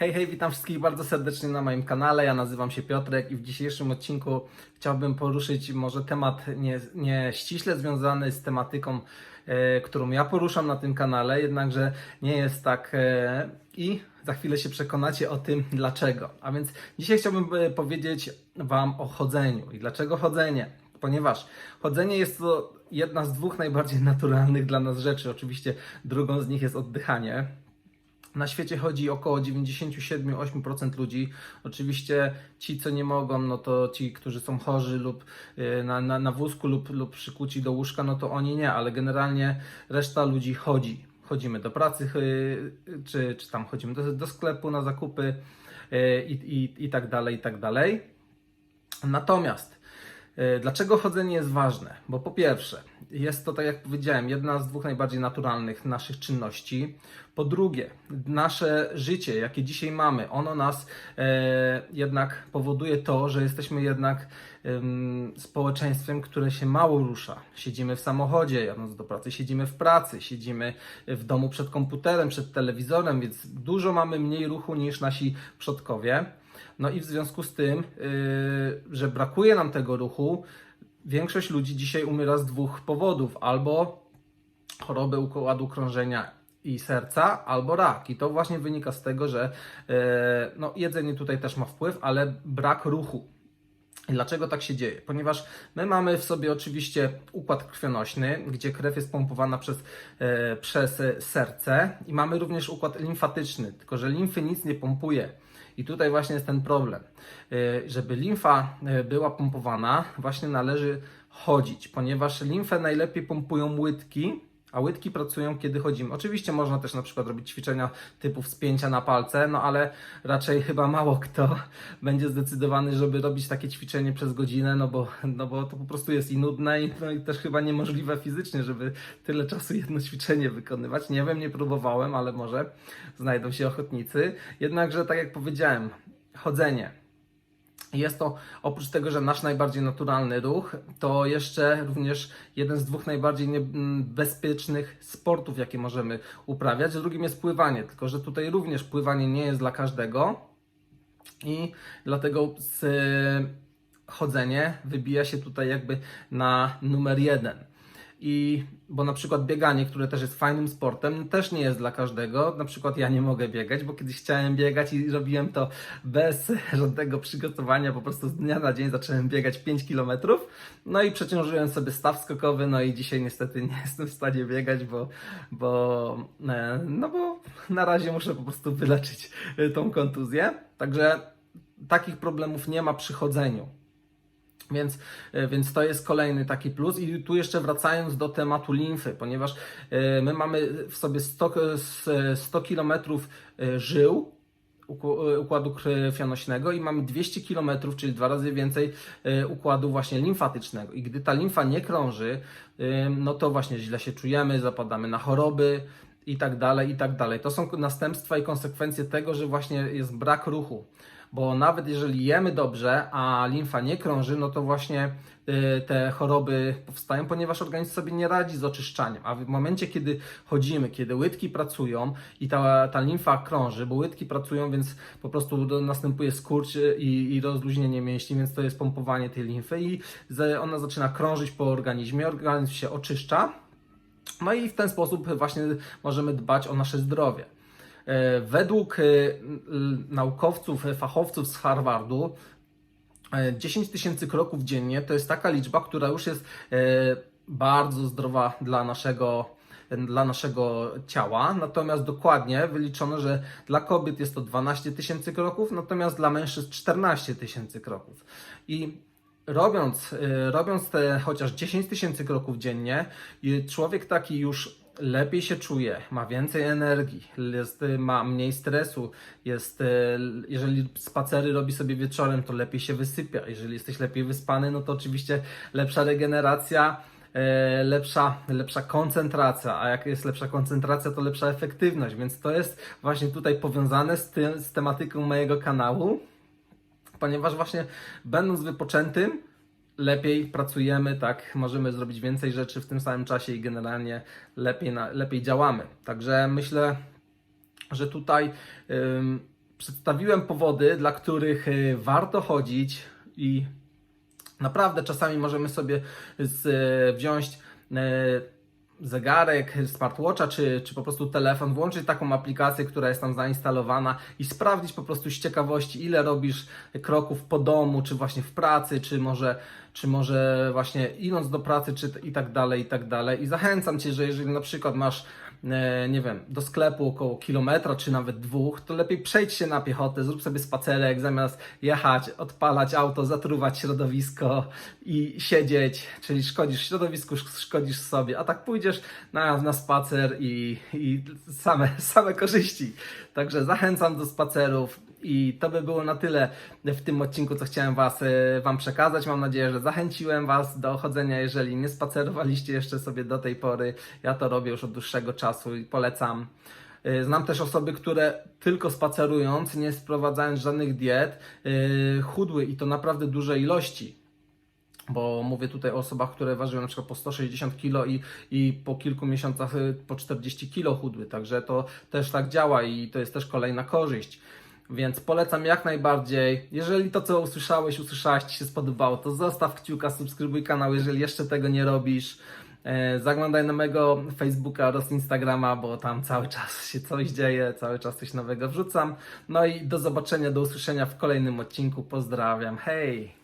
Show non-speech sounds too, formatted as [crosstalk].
Hej, hej, witam wszystkich bardzo serdecznie na moim kanale. Ja nazywam się Piotrek i w dzisiejszym odcinku chciałbym poruszyć może temat nie, nie ściśle związany z tematyką, e, którą ja poruszam na tym kanale, jednakże nie jest tak e, i za chwilę się przekonacie o tym dlaczego. A więc dzisiaj chciałbym e, powiedzieć Wam o chodzeniu. I dlaczego chodzenie? Ponieważ chodzenie jest to jedna z dwóch najbardziej [laughs] naturalnych dla nas rzeczy. Oczywiście drugą z nich jest oddychanie. Na świecie chodzi około 97-8% ludzi. Oczywiście ci, co nie mogą, no to ci, którzy są chorzy lub y, na, na, na wózku lub, lub przykuci do łóżka, no to oni nie, ale generalnie reszta ludzi chodzi. Chodzimy do pracy, y, czy, czy tam chodzimy do, do sklepu na zakupy y, i, i, i tak dalej, i tak dalej. Natomiast Dlaczego chodzenie jest ważne? Bo po pierwsze, jest to, tak jak powiedziałem, jedna z dwóch najbardziej naturalnych naszych czynności. Po drugie, nasze życie, jakie dzisiaj mamy, ono nas e, jednak powoduje to, że jesteśmy jednak em, społeczeństwem, które się mało rusza. Siedzimy w samochodzie, jadąc do pracy, siedzimy w pracy, siedzimy w domu przed komputerem, przed telewizorem, więc dużo mamy mniej ruchu niż nasi przodkowie. No i w związku z tym, yy, że brakuje nam tego ruchu, większość ludzi dzisiaj umiera z dwóch powodów: albo choroby układu krążenia i serca, albo rak. I to właśnie wynika z tego, że yy, no, jedzenie tutaj też ma wpływ, ale brak ruchu. Dlaczego tak się dzieje? Ponieważ my mamy w sobie oczywiście układ krwionośny, gdzie krew jest pompowana przez, e, przez serce i mamy również układ limfatyczny, tylko że limfy nic nie pompuje. I tutaj właśnie jest ten problem. E, żeby limfa e, była pompowana, właśnie należy chodzić, ponieważ limfę najlepiej pompują łydki, a łydki pracują, kiedy chodzimy. Oczywiście można też na przykład robić ćwiczenia typu wspięcia na palce, no ale raczej chyba mało kto [laughs] będzie zdecydowany, żeby robić takie ćwiczenie przez godzinę, no bo, no bo to po prostu jest i nudne i, no i też chyba niemożliwe fizycznie, żeby tyle czasu jedno ćwiczenie wykonywać. Nie wiem, nie próbowałem, ale może znajdą się ochotnicy. Jednakże, tak jak powiedziałem, chodzenie. Jest to oprócz tego, że nasz najbardziej naturalny ruch, to jeszcze również jeden z dwóch najbardziej niebezpiecznych sportów, jakie możemy uprawiać. Drugim jest pływanie, tylko że tutaj również pływanie nie jest dla każdego i dlatego chodzenie wybija się tutaj jakby na numer jeden. I bo na przykład bieganie, które też jest fajnym sportem, też nie jest dla każdego. Na przykład ja nie mogę biegać, bo kiedyś chciałem biegać i robiłem to bez [laughs] żadnego przygotowania, po prostu z dnia na dzień zacząłem biegać 5 km. No i przeciążyłem sobie staw skokowy, no i dzisiaj niestety nie [laughs] jestem w stanie biegać, bo, bo, e, no bo na razie muszę po prostu wyleczyć e, tą kontuzję. Także takich problemów nie ma przy chodzeniu. Więc, e, więc to jest kolejny taki plus. I tu jeszcze wracając do tematu limfy, ponieważ e, my mamy w sobie 100, e, 100 km żył e, układu krwionośnego i mamy 200 km, czyli dwa razy więcej układu właśnie limfatycznego. I gdy ta limfa nie krąży, no to właśnie źle się czujemy, zapadamy na choroby i tak dalej, i tak dalej. To są następstwa i konsekwencje tego, że właśnie jest brak ruchu bo nawet jeżeli jemy dobrze, a limfa nie krąży, no to właśnie y, te choroby powstają, ponieważ organizm sobie nie radzi z oczyszczaniem. A w momencie, kiedy chodzimy, kiedy łydki pracują i ta, ta limfa krąży, bo łydki pracują, więc po prostu następuje skurcz i, i rozluźnienie mięśni, więc to jest pompowanie tej limfy i ona zaczyna krążyć po organizmie, organizm się oczyszcza. No i w ten sposób właśnie możemy dbać o nasze zdrowie. E, Według e, naukowców, e, fachowców z Harvardu, e, 10 tysięcy kroków dziennie to jest taka liczba, która już jest bardzo zdrowa dla naszego, dla naszego ciała. Natomiast dokładnie wyliczono, że dla kobiet jest to 12 tysięcy kroków, natomiast dla mężczyzn 14 tysięcy kroków. I robiąc, robiąc te chociaż 10 tysięcy kroków dziennie, człowiek taki już lepiej się czuje, ma więcej energii, jest, ma mniej stresu, jest, jeżeli spacery robi sobie wieczorem, to lepiej się wysypia. Jeżeli jesteś lepiej wyspany, no to oczywiście lepsza regeneracja, e, lepsza, lepsza koncentracja, a jak jest lepsza koncentracja, to lepsza efektywność, więc to jest właśnie tutaj powiązane z, tym, z tematyką mojego kanału ponieważ właśnie będąc wypoczętym, lepiej pracujemy, tak, możemy zrobić więcej rzeczy w tym samym czasie i generalnie lepiej, na, lepiej działamy. Także myślę, że tutaj ym, przedstawiłem powody, dla których y, warto chodzić i naprawdę czasami możemy sobie z, e, wziąć e, zegarek, smartwatcha, czy, czy po prostu telefon, włączyć taką aplikację, która jest tam zainstalowana i sprawdzić po prostu z ciekawości, ile robisz kroków po domu, czy właśnie w pracy, czy może, czy może właśnie idąc do pracy, czy i tak dalej, i tak dalej. I zachęcam Cię, że jeżeli na przykład masz nie wiem, do sklepu około kilometra czy nawet dwóch, to lepiej przejdź się na piechotę, zrób sobie spacerek zamiast jechać, odpalać auto, zatruwać środowisko i siedzieć, czyli szkodzisz środowisku, sz- szkodzisz sobie, a tak pójdziesz na, na spacer i, i same, [laughs] same korzyści. Także zachęcam do spacerów. I to by było na tyle w tym odcinku, co chciałem was, e, Wam przekazać. Mam nadzieję, że zachęciłem Was do chodzenia, jeżeli nie spacerowaliście jeszcze sobie do tej pory. Ja to robię już od dłuższego czasu i polecam. E, Znam też osoby, które tylko spacerując, nie sprowadzając żadnych diet, e, chudły i to naprawdę duże ilości bo mówię tutaj o osobach, które ważyły na przykład po 160 kg i, i po kilku miesiącach po 40 kg chudły, także to też tak działa i to jest też kolejna korzyść. Więc polecam jak najbardziej. Jeżeli to, co usłyszałeś, usłyszałaś, Ci się spodobało, to zostaw kciuka, subskrybuj kanał, jeżeli jeszcze tego nie robisz. E, Zaglądaj na mojego Facebooka oraz Instagrama, bo tam cały czas się coś dzieje, cały czas coś nowego wrzucam. No i do zobaczenia, do usłyszenia w kolejnym odcinku. Pozdrawiam, hej!